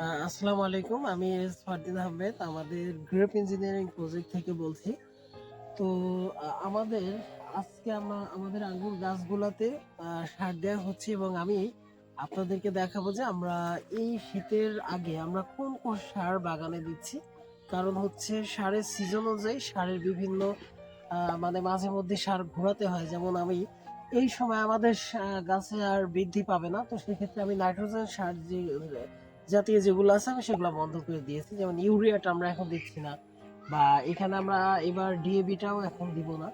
আসসালামু আলাইকুম। আমি এস ফারদিন আহমেদ, আমাদের গ্রেপ ইঞ্জিনিয়ারিং প্রজেক্ট থেকে বলছি। তো আমাদের আজকে আমরা আমাদের আঙ্গুর গাছগুলোতে সার দেওয়া হচ্ছে এবং আমি আপনাদেরকে দেখাবো যে আমরা এই শীতের আগে আমরা কোন কোন সার বাগানে দিচ্ছি। কারণ হচ্ছে সারের সিজন অনুযায়ী সারের বিভিন্ন মানে মাঝে মধ্যে সার ঘোরাতে হয়। যেমন আমি এই সময় আমাদের গাছে আর বৃদ্ধি পাবে না, তো সেক্ষেত্রে আমি নাইট্রোজেন সার যে জাতীয় যেগুলো আছে আমি সেগুলো বন্ধ করে দিয়েছি। যেমন ইউরিয়াটা আমরা এখন দিচ্ছি না। বা এখানে আমরা এবার ডিএবিটাও এখন দিব না।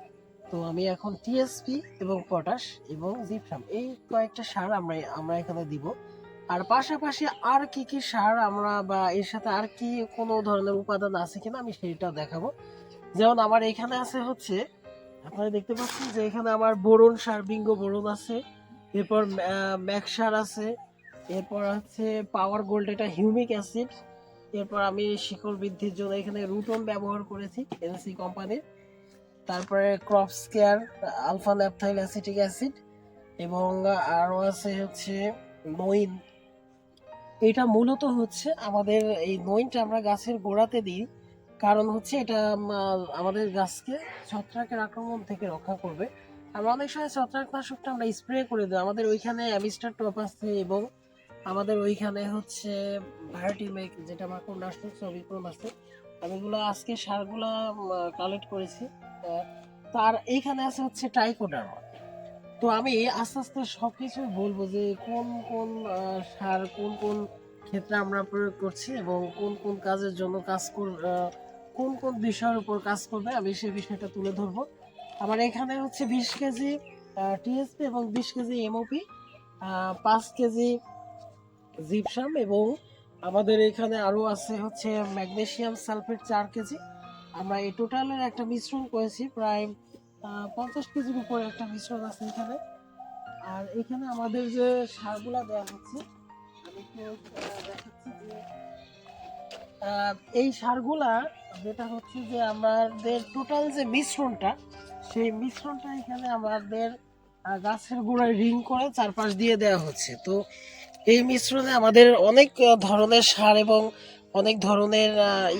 তো আমি এখন টিএসপি এবং পটাশ এবং জিপসাম এই কয়েকটা সার আমরা আমরা এখানে দিব। আর পাশাপাশি আর কি কি সার আমরা বা এর সাথে আর কি কোনো ধরনের উপাদান আছে কিনা আমি সেইটা দেখাবো। যেমন আমার এখানে আছে হচ্ছে, আপনারা দেখতে পাচ্ছেন যে এখানে আমার বোরন সার, বিঙ্গ বোরন আছে। এরপর ম্যাক সার আছে। এরপর আছে পাওয়ার গোল্ড এটা হিউমিক অ্যাসিড এরপর আমি শিকড় বৃদ্ধির জন্য এখানে রুটন ব্যবহার করেছি এনসি কোম্পানির তারপরে crops care alpha naphthyl acetic acid এবং আরও আছে হচ্ছে নইন। এটা মূলত হচ্ছে আমাদের এই নইনটা আমরা গাছের গোড়াতে দিই। কারণ হচ্ছে এটা আমাদের গাছকে ছত্রাকের আক্রমণ থেকে রক্ষা করবে। আমরা অনেক সময় ছত্রাকনাশকটা আমরা স্প্রে করে দিই। আমাদের ওইখানে অ্যামিস্টার টপ আছে এবং আমাদের ওইখানে হচ্ছে ভার্টিমেক যেটা মাকড়নাশক সবিক্রম আছে আমি এগুলো আজকে সারগুলা কালেক্ট করেছি। তার এইখানে আছে হচ্ছে টাইকোডার্মা তো আমি আস্তে আস্তে সবকিছু বলব যে কোন কোন সার কোন কোন ক্ষেত্রে আমরা প্রয়োগ করছি এবং কোন কোন কাজের জন্য কাজ কর কোন কোন বিষয়ের উপর কাজ করবে, আমি সেই বিষয়টা তুলে ধরবো। আমার এখানে হচ্ছে বিশ কেজি টিএসপি এবং বিশ কেজি এমওপি পাঁচ কেজি জিপসাম এবং আমাদের এখানে আরও আছে হচ্ছে ম্যাগনেসিয়াম সালফেট চার কেজি। আমরা এই টোটালের একটা মিশ্রণ করেছি, প্রায় পঞ্চাশ কেজির উপরে একটা মিশ্রণ আছে এখানে। আর এখানে আমাদের যে সারগুলা দেওয়া হচ্ছে এই সারগুলা, যেটা হচ্ছে যে আমাদের টোটাল যে মিশ্রণটা, সেই মিশ্রণটা এখানে আমাদের গাছের গোড়ায় রিং করে চারপাশ দিয়ে দেওয়া হচ্ছে। তো এই মিশ্রণে আমাদের অনেক ধরনের সার এবং অনেক ধরনের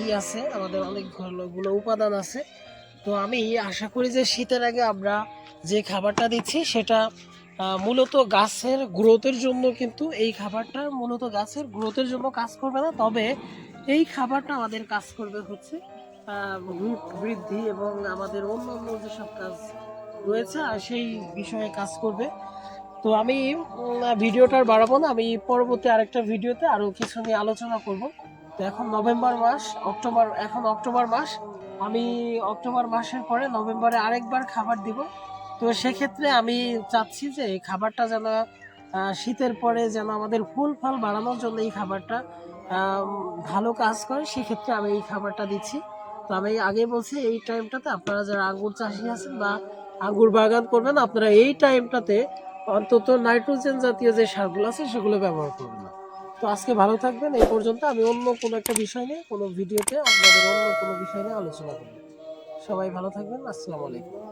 ই আছে, আমাদের অনেকগুলো উপাদান আছে। তো আমি আশা করি যে শীতের আগে আমরা যে খাবারটা দিচ্ছি সেটা মূলত গাছের গ্রোথের জন্য কিন্তু এই খাবারটা মূলত গাছের গ্রোথের জন্য কাজ করবে না। তবে এই খাবারটা আমাদের কাজ করবে হচ্ছে রুট বৃদ্ধি এবং আমাদের অন্য অন্য যেসব কাজ রয়েছে, আর সেই বিষয়ে কাজ করবে। তো আমি ভিডিওটার বাড়াবো না, আমি পরবর্তী আরেকটা ভিডিওতে আরও কিছু নিয়ে আলোচনা করব। তো এখন নভেম্বর মাস, অক্টোবর, এখন অক্টোবর মাস, আমি অক্টোবর মাসের পরে নভেম্বরে আরেকবার খাবার দিব। তো সেক্ষেত্রে আমি চাচ্ছি যে এই খাবারটা যেন শীতের পরে যেন আমাদের ফুল ফল বাড়ানোর জন্য এই খাবারটা ভালো কাজ করে, সেক্ষেত্রে আমি এই খাবারটা দিচ্ছি। তো আমি আগে বলছি, এই টাইমটাতে আপনারা যারা আঙ্গুর চাষি আছেন বা আঙ্গুর বাগান করবেন, আপনারা এই টাইমটাতে অন্তত নাইট্রোজেন জাতীয় যে সারগুলো আছে, সেগুলো ব্যবহার করবেন না। তো আজকে ভালো থাকবেন, এই পর্যন্ত আমি অন্য কোনো একটা বিষয় নিয়ে কোনো ভিডিওতে আপনাদের অন্য কোনো বিষয় নিয়ে আলোচনা করব। সবাই ভালো থাকবেন, আসসালামু আলাইকুম।